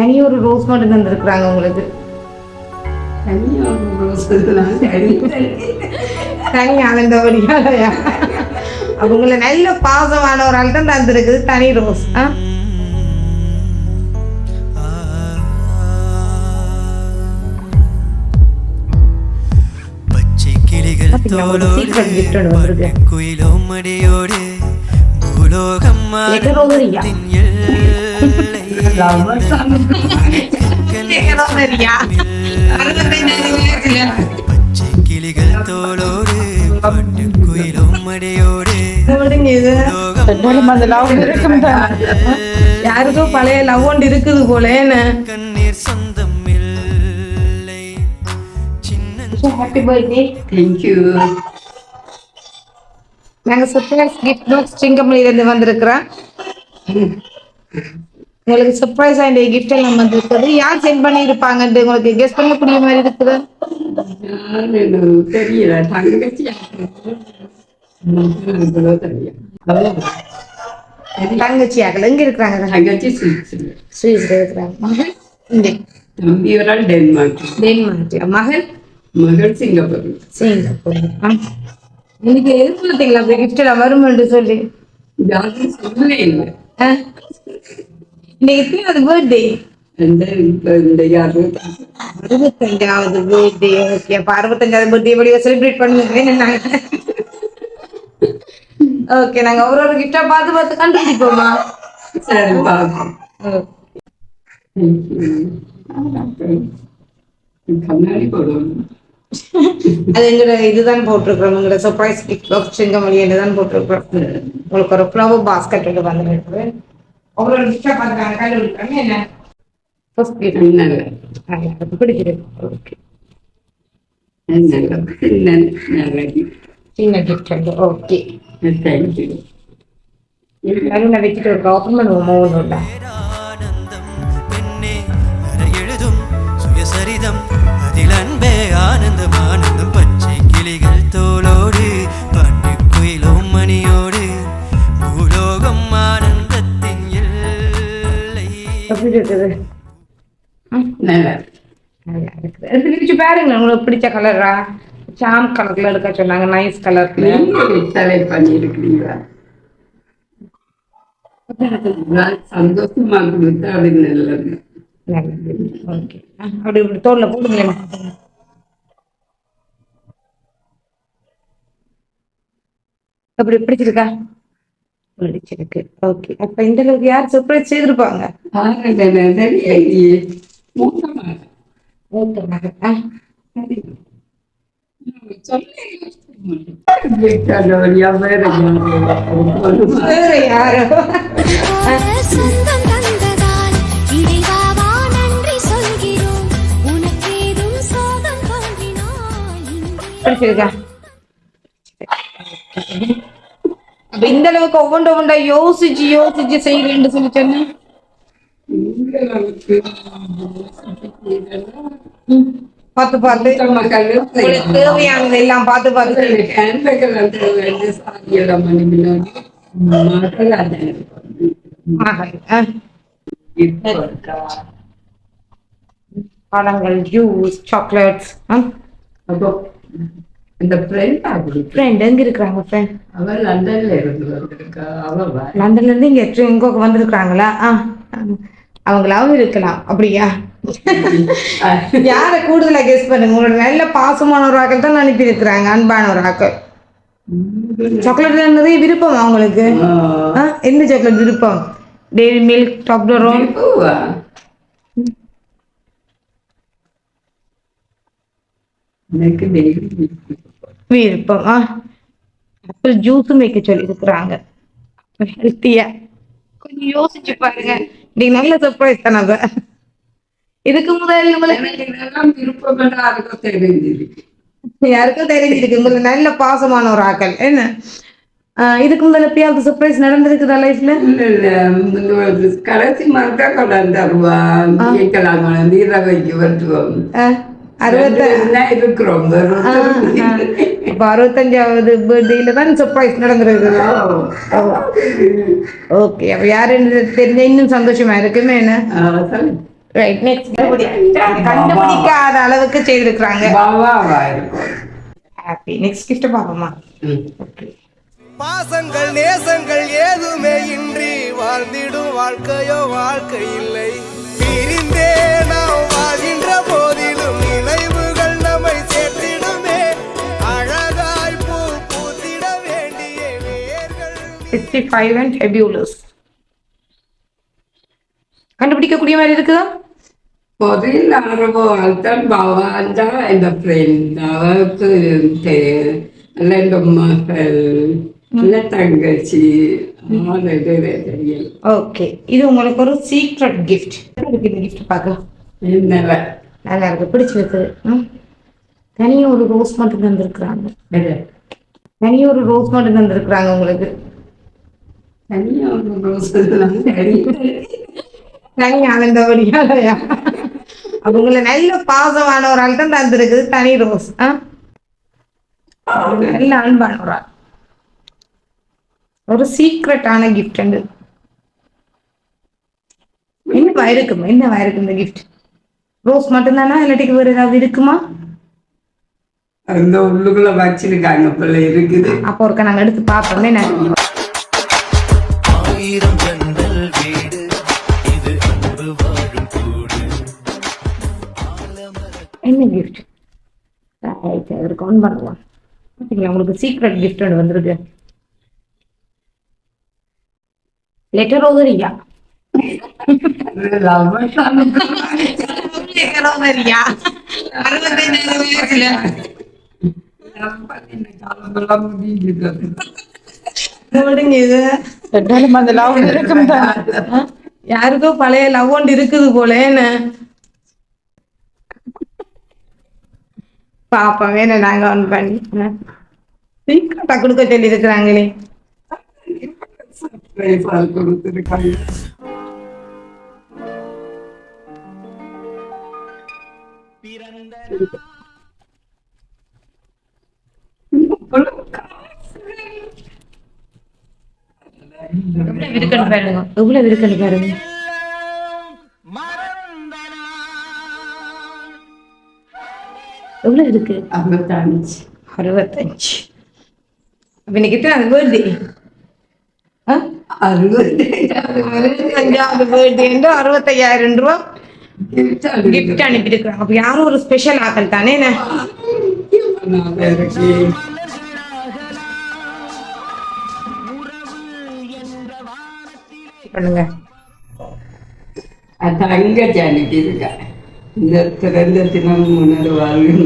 தனி ஒரு ரோஸ் மட்டும் தந்துருக்குறாங்க உங்களுக்கு. தனி தனி. தனி ஆனந்தவடியாலயா? அவங்கள நல்ல பாசமான ஒரு ஆள் தான் தந்துருக்குது தனி ரோஸ் ஆ. குயிலும் மடியோடு பூலோகம் எங்க ரோசரியா? மானத்தின் எல்லை. Lovers ஆன பச்சை கிளிகள் தோளோடு பாட்டு குயிலும் மடியோடு யாருக்கோ பழைய லவ் ஒன்று இருக்குது போல கண்ணீர் சொந்தம். நாங்க சர்ப்ரைஸ் கிஃப்ட் பாக்ஸ் சிங்கமணில இருந்து வந்திருக்கிறோம் உங்களுக்கு சர்ப்ரைஸ் ஆண்ட கிஃப்ட் எல்லாம் வந்திருக்குது. யார் சென்ட் பண்ணி இருப்பாங்கன்ட்டு உங்களுக்கு கெஸ் பண்ணக்கூடிய மாதிரி இருக்குது. எனக்கு தெரியல. தங்கச்சி எனக்கு ஆகல. எங்க இருக்கிறாங்க? தங்கச்சி. சுவிஸ்ல இருக்கிறாங்க. இங்கே. தம்பி ஒரு ஆள் டென்மார்க். டென்மார்க். மகன் மகள் சிங்கப்பூர். சிங்கப்பூர். ஆ. இன்னைக்கு எதிர்பார்த்தீங்களா? அப்படி கிஃப்ட் எல்லாம் வருமென்று சொல்லி? யாரும் சொல்லவே இல்லை? இன்னைக்கு எத்தனாவது பர்த்டே அறுபத்தஞ்சாவது பர்த்டே ஓகே அப்ப அறுபத்தஞ்சாவது பர்த்டே வெளியே செலிப்ரேட் பண்ணுங்க ஓகே நாங்க ஒரு ஒரு கிஃப்டா பார்த்து பார்த்து கண்டுபிடிப்போமா சரி பார்ப்போம் கண்ணாடி போடுவோம் அது எங்களோட இதுதான் போட்டிருக்கிறோம் எங்களோட சர்ப்ரைஸ் கிஃப்ட் பாக்ஸ் தான் போட்டிருக்கிறோம் உங்களுக்கு ஒரு ஃப்ளவர் பாஸ்கெட் ஒன்று வந்துருக்கு ஒரு ஒரு கிஃப்டா பார்த்துக்காங்க கண்டுபிடிப்பாங்க என்ன ஃபர்ஸ்ட் கிஃப்ட் நல்ல எனக்கு பிடிச்சிருக்கு ஓகே நல்ல நல்ல சின்ன கிஃப்ட் வந்து ஓகே தேங்க்யூ எல்லாரும் நான் வச்சுட்டு ஒரு ஓப்பன் பண்ணுவோம் ஒன்று பேரானந்தம் எப்படி இருக்குது நல்லா நல்லா இருக்குது எடுத்து பிரிச்சு பாருங்க உங்களுக்கு பிடிச்ச கலரா சாம் கலர்ல எடுக்க சொன்னாங்க நைஸ் கலர்ல செலக்ட் பண்ணிருக்கீங்களா நான் சந்தோஷமா கொடுத்தா அது நல்லது. நல்லது. ஓகே. அப்படி இப்படி தோல்ல போடுங்களேன். அப்படி பிடிச்சிருக்கா? பிடிச்சிருக்கு ஓகே அப்ப இந்த அளவுக்கு யார் சர்ப்ரைஸ் செய்திருப்பாங்க? மூத்த மகன். ஆ, வேற யாரோ? சொந்தம் தந்ததால் இறைவாவா நன்றி சொல்கிறோம் உனக்கேதும் சோகம் தோன்றினால் இங்கே பிடிச்சிருக்கா அப்ப இந்த அளவுக்கு ஒவ்வொன்று ஒவ்வொன்றா யோசிச்சு யோசிச்சு செய்யறேன்னு சொல்லி சொன்னேன் பார்த்து பார்த்து உங்களுக்கு தேவையானது எல்லாம் பார்த்து பார்த்து பழங்கள் ஜூஸ் சாக்லேட்ஸ் இந்த ஃப்ரெண்ட் ஃப்ரெண்ட் எங்க இருக்கிறாங்க ஃப்ரெண்ட் அவ லண்டன்ல இருந்து வந்திருக்கா. அவ லண்டன்ல இருந்து இங்க வந்திருக்கிறாங்களா? ஆ அவங்களாவும் இருக்கலாம். அப்படியா? யாரை கூடுதலா கெஸ் பண்ணுங்க? உங்களோட நல்ல பாசமான ஒரு ஆக்கள் தான் அனுப்பி இருக்கிறாங்க அன்பான ஒரு ஆக்கள் சாக்லேட்ல நிறைய விருப்பம் அவங்களுக்கு. எந்த சாக்லேட் விருப்பம்? டெய்ரி மில்க் டாப்டரோன் பூவா? எனக்கு டெய்லி விருப்பம். ஆப்பிள் ஜூஸும் வைக்க சொல்லி இருக்கிறாங்க ஹெல்த்தியா கொஞ்சம் யோசிச்சு பாருங்க. நீங்க நல்ல சர்ப்ரைஸ் தானே அவ. இதுக்கு முதல் யாருக்கும் தெரிஞ்சிருக்கு. உங்களுக்கு நல்ல பாசமான ஒரு ஆக்கள். என்ன? இதுக்கு முதல்ல எப்பயாவது சர்ப்ரைஸ் நடந்திருக்குதா லைஃப்ல கடைசி மார்க்கா கொண்டாந்து தருவா கேட்கலாம். இதை வைக்க வருவோம். இப்ப அறுபத்தஞ்சாவது பர்த்டேல தான் சர்ப்ரைஸ் நடந்திருக்குது ஓகே அப்ப யாருன்னு தெரிஞ்ச இன்னும் சந்தோஷமா இருக்குமே என்ன ரைட் நெக்ஸ்ட் கண்டுபிடிக்காத அளவுக்கு செய்திருக்கிறாங்க ஹாப்பி நெக்ஸ்ட் கிஃப்ட் பாப்போமா. பாசங்கள் நேசங்கள் ஏதுமே இன்றி வாழ்ந்திடும் வாழ்க்கையோ வாழ்க்கை இல்லை. பிரிந்தே நாம் வாழ்கின்ற போதிலும் நினைவுகள் நம்மை சேர்த்திடுமே. அழகாய் பூ பூத்திட வேண்டிய வேர்கள் 65 கண்டுபிடிக்கக்கூடிய மாதிரி இருக்குதா முதலில் ஆரம்பம் தான் பவான் தான் இந்த ஃப்ரெண்ட் அவருக்கு நல்ல மகள் நல்ல தங்கச்சி ஓகே இது உங்களுக்கு ஒரு சீக்ரெட் கிஃப்ட் இந்த கிஃப்ட் பார்க்கலாம் நல்லா இருக்கு. பிடிச்சிருக்குது ம். தனியும் ஒரு ரோஸ் மட்டும் தந்திருக்கிறாங்க. தனியும் ஒரு ரோஸ் மட்டும் தந்திருக்கிறாங்க உங்களுக்கு. தனியாக ஒரு அவங்கள நல்ல பாசமான ஒரு ஆள் தான் தந்திருக்குது தனி ரோஸ் ஆ? நல்ல அன்பான ஒரு ஆள் ஒரு சீக்ரெட்டான கிஃப்ட் என்னவா இருக்கும் என்னவா இருக்கும் இந்த கிஃப்ட் ரோஸ் மட்டும்தானா இல்லாட்டிக்கு வேற ஏதாவது இருக்குமா? அந்த உள்ளுக்குள்ள வச்சிருக்காங்க போல இருக்குது. அப்போ ஒருக்க நாங்க எடுத்து பார்ப்போம். என்ன? ஆயிரம் ஜன்னல் வீடு இது அன்பு வாழும் கூடு. என்ன கிஃப்ட் ரைட் அதற்கு ஆன் பண்ணுவோம். பார்த்தீங்களா உங்களுக்கு சீக்ரெட் கிஃப்ட் ஒன்று வந்திருக்கு. லெட்டர் ஓதரியா வயசுல. யாருக்கோ பழைய லவ் ஒன்று இருக்குது போல என்ன? பாப்போம் வேணும் நாங்க ஆன் பண்ணி சீக்கிரட்டா கொடுக்க சொல்லி இருக்கிறாங்களே கொடுத்திருக்காங்க. எவ்வளவு இருக்குன்னு பாருங்க எவ்வளவு இருக்குன்னு பாருங்க எவ்வளவு இருக்கு. அறுபத்தஞ்சு அப்ப இன்னைக்கு பர்த்டே அறுபது. அறுபத்தஞ்சாவது பர்த்டே அறுபத்தையாயிரம் ரூபா கிஃப்ட் அனுப்பியிருக்கிறாங்க அப்ப யாரும் ஒரு ஸ்பெஷல் ஆக்கள் தானே இருக்கு. பண்ணுங்க. அது தங்கச்சி அனுப்பியிருக்கா இந்த பிறந்த தினம் உணர்வு வாழ்வில்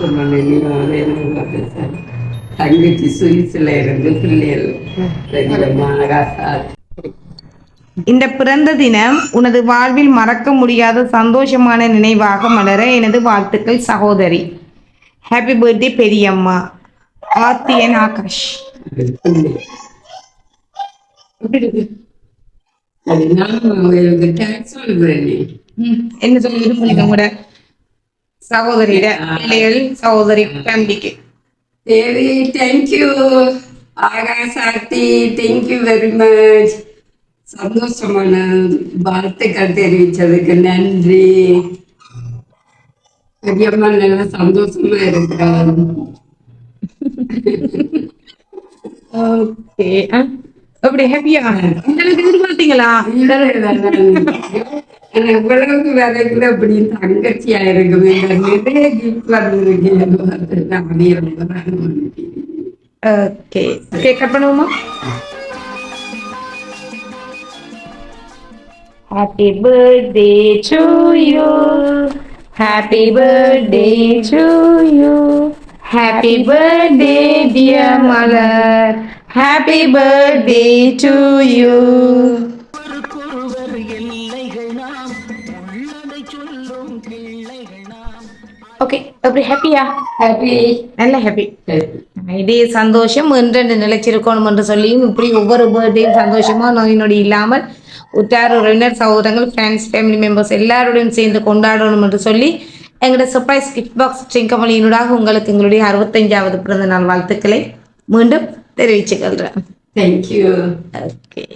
சொன்ன தங்கச்சி சுவிஸ்ல இருந்து பிள்ளைகள். பெரியம்மாக இந்த பிறந்த தினம் உனது வாழ்வில் மறக்க முடியாத சந்தோஷமான நினைவாக மலர எனது வாழ்த்துக்கள் சகோதரி. ஹாப்பி பர்த்டே பெரியம்மா. ஆர்த்தியன் ஆகாஷ். என்ன சொல்லி விரும்புறீங்க சகோதரியிட பிள்ளைகள் சகோதரி ஃபேமிலிக்கு சரி தேங்க்யூ ஆகாசாத்தி தேங்க்யூ வெரி மச் சந்தோஷமான வாழ்த்துக்கள் தெரிவிச்சதுக்கு நன்றி. பெரியம்மா நல்லா சந்தோஷமா இருக்கிறார் ஓகே. அப்படி ஹாப்பியா இந்த அளவுக்கு எதிர்பார்த்தீங்களா? இவ்வளவுக்கு விதைக்குள்ள அப்படி தங்கச்சியா இருக்குமே நிறைய கிஃப்ட் வந்திருக்கு அப்படியே ரொம்ப நாள் ஓகே. கேக் கட் பண்ணுவோமா? happy birthday to you happy birthday to you happy birthday dear Malar happy birthday to you ஒருவர் எல்லைகள் நாம் உள்ளதை சொல்லும் பிள்ளைகள் நாம் ஓகே அப்படி ஹாப்பியா ஹாப்பி நல்ல ஹாப்பி இதே சந்தோஷம் என்றென்று நிலைச்சிருக்கணும் என்று சொல்லியும் இப்படி ஒவ்வொரு பர்த்டேயும் சந்தோஷமா நோய் நொடி இல்லாமல் உற்றார் உறவினர் சகோதரங்கள் ஃப்ரெண்ட்ஸ் ஃபேமிலி மெம்பர்ஸ் எல்லாரோடையும் சேர்ந்து கொண்டாடணும் என்று சொல்லி எங்களோட சர்ப்ரைஸ் கிஃப்ட் பாக்ஸ் சிங்கமொழியினூடாக உங்களுக்கு எங்களுடைய அறுபத்தஞ்சாவது பிறந்த நாள் வாழ்த்துக்களை மீண்டும் தெரிவிச்சுக்கொள்கிறேன் தேங்க்யூ ஓகே